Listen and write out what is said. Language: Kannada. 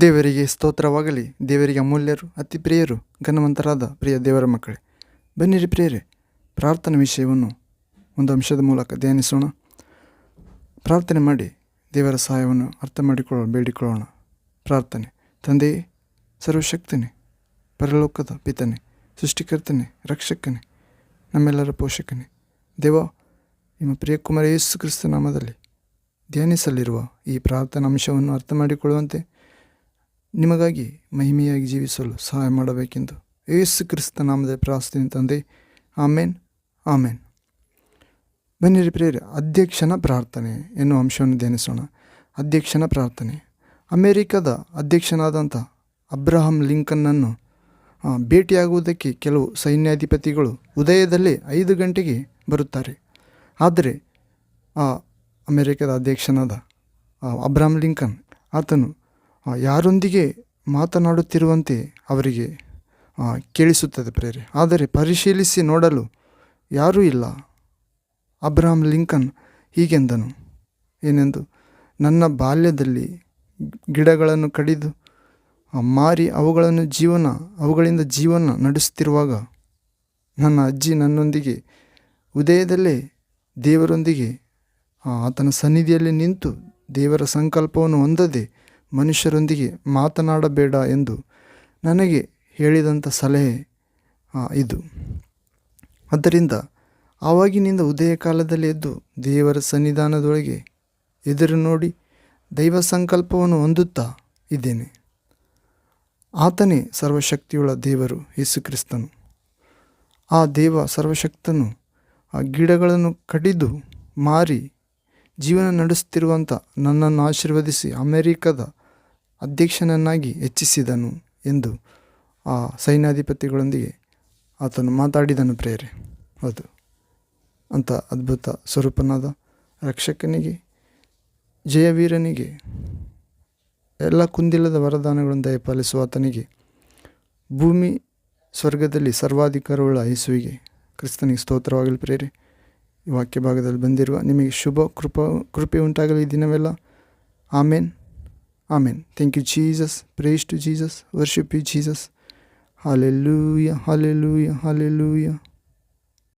ದೇವರಿಗೆ ಸ್ತೋತ್ರವಾಗಲಿ. ದೇವರಿಗೆ ಅಮೂಲ್ಯರು ಅತಿ ಪ್ರಿಯರು ಘನವಂತರಾದ ಪ್ರಿಯ ದೇವರ ಮಕ್ಕಳೇ. ಬನ್ನಿರಿ ಪ್ರಿಯರೇ, ಪ್ರಾರ್ಥನೆ ವಿಷಯವನ್ನು ಒಂದು ಅಂಶದ ಮೂಲಕ ಧ್ಯಾನಿಸೋಣ. ಪ್ರಾರ್ಥನೆ ಮಾಡಿ ದೇವರ ಸಹಾಯವನ್ನು ಅರ್ಥ ಮಾಡಿಕೊಳ್ಳೋಣ ಬೇಡಿಕೊಳ್ಳೋಣ. ಪ್ರಾರ್ಥನೆ, ತಂದೆಯೇ, ಸರ್ವಶಕ್ತನೇ, ಪರಲೋಕದ ಪಿತನೆ, ಸೃಷ್ಟಿಕರ್ತನೆ, ರಕ್ಷಕನೇ, ನಮ್ಮೆಲ್ಲರ ಪೋಷಕನೇ. ದೇವ, ನಿಮ್ಮ ಪ್ರಿಯ ಕುಮಾರ ಯೇಸು ಕ್ರಿಸ್ತ ನಾಮದಲ್ಲಿ ಧ್ಯಾನಿಸಲಿರುವ ಈ ಪ್ರಾರ್ಥನಾ ಅಂಶವನ್ನು ಅರ್ಥ ಮಾಡಿಕೊಳ್ಳುವಂತೆ ನಿಮಗಾಗಿ ಮಹಿಮೆಯಾಗಿ ಜೀವಿಸಲು ಸಹಾಯ ಮಾಡಬೇಕೆಂದು ಯೇಸು ಕ್ರಿಸ್ತ ನಾಮದ ಪ್ರಾರ್ಥನೆ ತಂದೆ. ಆಮೇನ್. ಆಮೇನ್. ಬನ್ನಿರಿ ಪ್ರೇರಿ ಅಧ್ಯಕ್ಷನ ಪ್ರಾರ್ಥನೆ ಎನ್ನುವ ಅಂಶವನ್ನು ಧ್ಯಾನಿಸೋಣ. ಅಧ್ಯಕ್ಷನ ಪ್ರಾರ್ಥನೆ. ಅಮೆರಿಕದ ಅಧ್ಯಕ್ಷನಾದಂಥ ಅಬ್ರಹಂ ಲಿಂಕನ್ನನ್ನು ಭೇಟಿಯಾಗುವುದಕ್ಕೆ ಕೆಲವು ಸೈನ್ಯಾಧಿಪತಿಗಳು ಉದಯದಲ್ಲಿ ಐದು ಗಂಟೆಗೆ ಬರುತ್ತಾರೆ. ಆದರೆ, ಆ, ಅಮೆರಿಕದ ಅಧ್ಯಕ್ಷನಾದ ಅಬ್ರಹಂ ಲಿಂಕನ್ ಆತನು ಯಾರೊಂದಿಗೆ ಮಾತನಾಡುತ್ತಿರುವಂತೆ ಅವರಿಗೆ ಕೇಳಿಸುತ್ತದೆ ಪ್ರೇರೆ ಆದರೆ ಪರಿಶೀಲಿಸಿ ನೋಡಲು ಯಾರೂ ಇಲ್ಲ. ಅಬ್ರಹಾಂ ಲಿಂಕನ್ ಹೀಗೆಂದನು. ಏನೆಂದು? ನನ್ನ ಬಾಲ್ಯದಲ್ಲಿ ಗಿಡಗಳನ್ನು ಕಡಿದು ಮಾರಿ ಅವುಗಳನ್ನು ಜೀವನ, ಅವುಗಳಿಂದ ಜೀವನ ನಡೆಸುತ್ತಿರುವಾಗ ನನ್ನ ಅಜ್ಜಿ ನನ್ನೊಂದಿಗೆ, ಉದಯದಲ್ಲೇ ದೇವರೊಂದಿಗೆ ಆತನ ಸನ್ನಿಧಿಯಲ್ಲಿ ನಿಂತು ದೇವರ ಸಂಕಲ್ಪವನ್ನು ಹೊಂದದೆ ಮನುಷ್ಯರೊಂದಿಗೆ ಮಾತನಾಡಬೇಡ ಎಂದು ನನಗೆ ಹೇಳಿದಂಥ ಸಲಹೆ ಇದು. ಆದ್ದರಿಂದ ಆವಾಗಿನಿಂದ ಉದಯ ಕಾಲದಲ್ಲಿ ಎದ್ದು ದೇವರ ಸನ್ನಿಧಾನದೊಳಗೆ ಎದುರು ನೋಡಿ ದೈವ ಸಂಕಲ್ಪವನ್ನು ಹೊಂದುತ್ತಾ ಇದ್ದೇನೆ. ಆತನೇ ಸರ್ವಶಕ್ತಿಯುಳ್ಳ ದೇವರು ಯೇಸು ಕ್ರಿಸ್ತನು. ಆ ದೇವ ಸರ್ವಶಕ್ತನು, ಆ ಗಿಡಗಳನ್ನು ಕಡಿದು ಮಾರಿ ಜೀವನ ನಡೆಸುತ್ತಿರುವಂಥ ನನ್ನನ್ನು ಆಶೀರ್ವದಿಸಿ ಅಮೆರಿಕದ ಅಧ್ಯಕ್ಷನನ್ನಾಗಿ ಹೆಚ್ಚಿಸಿದನು ಎಂದು ಆ ಸೈನ್ಯಾಧಿಪತಿಗಳೊಂದಿಗೆ ಆತನು ಮಾತಾಡಿದನು ಪ್ರೇರೆ ಹೌದು. ಅಂಥ ಅದ್ಭುತ ಸ್ವರೂಪನಾದ ರಕ್ಷಕನಿಗೆ, ಜಯವೀರನಿಗೆ, ಎಲ್ಲ ಕುಂದಿಲ್ಲದ ವರದಾನಗಳನ್ನು ದಯಪಾಲಿಸುವ ಆತನಿಗೆ, ಭೂಮಿ ಸ್ವರ್ಗದಲ್ಲಿ ಸರ್ವಾಧಿಕಾರವುಳ್ಳ ಯೇಸುವಿಗೆ ಕ್ರಿಸ್ತನಿಗೆ ಸ್ತೋತ್ರವಾಗಲಿ ಪ್ರೇರೆ ವಾಕ್ಯ ಭಾಗದಲ್ಲಿ ಬಂದಿರುವ ನಿಮಗೆ ಶುಭ, ಕೃಪ, ಕೃಪೆ ಉಂಟಾಗಲಿ ದಿನವೆಲ್ಲ. ಆಮೇನ್. Amen. Thank you, Jesus. Praise to Jesus. Worship you, Jesus. Hallelujah, hallelujah, hallelujah.